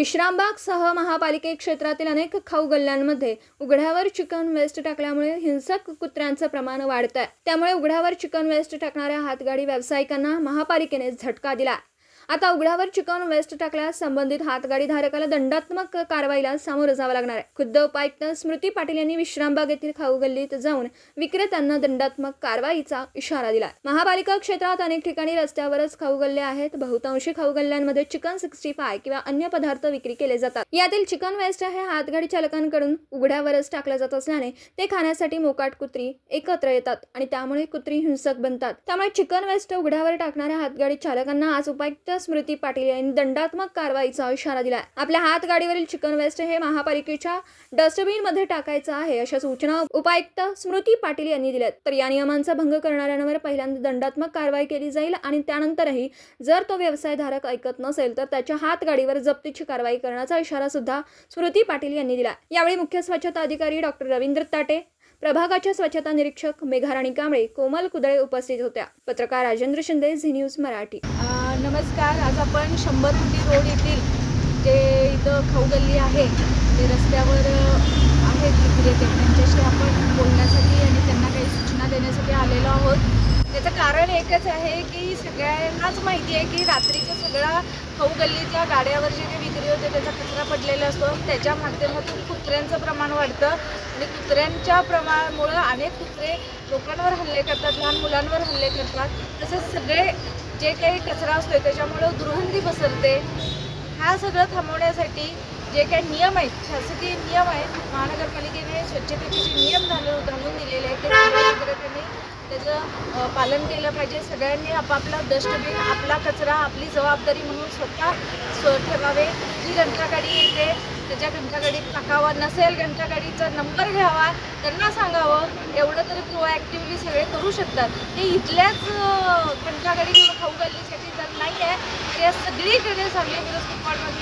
विश्रामबागसह महापालिके क्षेत्रातील अनेक खाऊ गल्ल्यांमध्ये उघड्यावर चिकन वेस्ट टाकल्यामुळे हिंसक कुत्र्यांचं प्रमाण वाढत आहे त्यामुळे उघड्यावर चिकन वेस्ट टाकणाऱ्या हातगाडी व्यावसायिकांना महापालिकेने झटका दिला आता उघड्यावर चिकन वेस्ट टाकल्यास संबंधित हातगाडी धारकाला दंडात्मक कारवाईला सामोरं जावं लागणार आहे. खुद्द उपायुक्त स्मृती पाटील यांनी विश्रामबाग येथील खाऊ गल्लीत जाऊन विक्रेत्यांना दंडात्मक कारवाईचा इशारा दिला महापालिका क्षेत्रात अनेक ठिकाणी रस्त्यावरच खाऊ गल्ले आहेत. बहुतांशी खाऊ गल्ल्यांमध्ये चिकन सिक्स्टी फाय किंवा अन्य पदार्थ विक्री केले जातात. यातील चिकन वेस्ट हे हातगाडी चालकांकडून उघड्यावरच टाकलं जात असल्याने ते खाण्यासाठी मोकाट कुत्री एकत्र येतात आणि त्यामुळे कुत्री हिंसक बनतात. त्यामुळे चिकन वेस्ट उघड्यावर टाकणाऱ्या हातगाडी चालकांना आज उपायुक्त स्मृती पाटील यांनी दंडात्मक कारवाईचा इशारा दिला आपल्या हातगाडीवरील चिकन वेस्ट हे महापालिकेच्या डस्टबिनमध्ये टाकायचं आहे अशा सूचना उपायुक्त स्मृती पाटील यांनी दिल्या तर या नियमांचा भंग करणाऱ्यांवर पहिल्यांदा दंडात्मक कारवाई केली जाईल आणि त्यानंतरही जर तो व्यवसायधारक ऐकत नसेल तर त्याच्या हातगाडीवर जप्तीची कारवाई करण्याचा इशारा सुद्धा स्मृती पाटील यांनी दिला यावेळी मुख्य स्वच्छता अधिकारी डॉक्टर रवींद्र ताटे प्रभागाच्या स्वच्छता निरीक्षक मेघाराणी कांबळे कोमल कुदळे उपस्थित होत्या. पत्रकार राजेंद्र शिंदे झी न्यूज मराठी नमस्कार. आज आपण शंभर फुटी रोड येथील जे इथं खाऊ गल्ली आहे ते रस्त्यावर आहेत. विक्रेते त्यांच्याशी आपण बोलण्यासाठी आणि त्यांना काही सूचना देण्यासाठी आलेलो आहोत. त्याचं कारण एकच आहे की सगळ्यांनाच माहिती आहे की रात्रीच्या सगळा खाऊ गल्लीच्या गाड्यावर जे काही विक्री होते त्याचा कचरा पडलेला असतो. त्याच्या माध्यमातून कुत्र्यांचं प्रमाण वाढतं. आणि कुत्र्यांच्या प्रमाणामुळं अनेक कुत्रे लोकांवर हल्ले करतात लहान मुलांवर हल्ले करतात. तसेच सगळे जे काही कचरा असतो त्याच्यामुळं दुर्गंधी पसरते. हा सगळं थांबवण्यासाठी जे काही नियम आहेत शासकीय नियम आहेत महानगरपालिकेने स्वच्छतेचे जे नियम घालून घालून दिलेले आहेत ते त्याचं पालन केलं पाहिजे. सगळ्यांनी आपापला डस्टबिन आपला कचरा आपली जबाबदारी म्हणून स्वतः स्व ठेवावे. जी घंटागाडी येते त्याच्या घंटागाडीत टाकावा. नसेल घंटागाडीचा नंबर घ्यावा त्यांना सांगावं. एवढं तरी प्रोॲक्टिव्हली सगळे करू शकतात. ते इथल्याच घंटागाडी किंवा खाऊ गल्लीसाठी जर नाही आहे या सगळीकडे सांगली मिरज कुपवाडमधील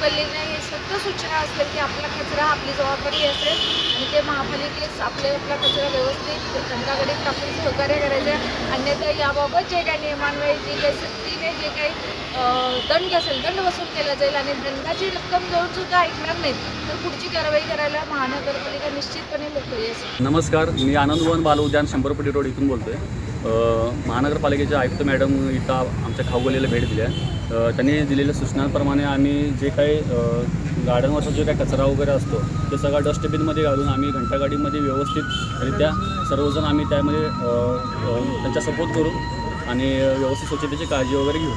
गल्लीने हे सगळं सूचना असेल की आपला कचरा आपली जबाबदारी असेल आणि ते महापालिकेस आपले आपला कचरा व्यवस्थित घंटागाडीत टाकून सहकार्य करायचं अन्यथा याबाबत जे काही नियमान्वये जे काही सक्तीने जे काही दंड असेल दंड वसूल केला जाईल आणि दंडाची रक्कम जवळ सुद्धा ऐकणार नाहीत तर पुढची कारवाई करायला महानगरपालिका निश्चितपणे मोकळी असेल. नमस्कार मी आनंदवन बाल उद्यान शंभरपटी रोड इथून बोलतोय. महानगरपालिकेचे आयुक्त मॅडम इथं आमच्या खाऊगलीला भेट दिली आहे. त्यांनी दिलेल्या सूचनांप्रमाणे आम्ही जे काही गार्डनवरचा जो काही कचरा वगैरे असतो ते सगळा डस्टबिनमध्ये घालून आम्ही घंटागाडीमध्ये व्यवस्थित व्यवस्थितरित्या सर्वजण आम्ही त्यामध्ये त्यांचा सपोर्ट करून आणि व्यवस्थित स्वच्छतेची काळजी वगैरे घेऊ.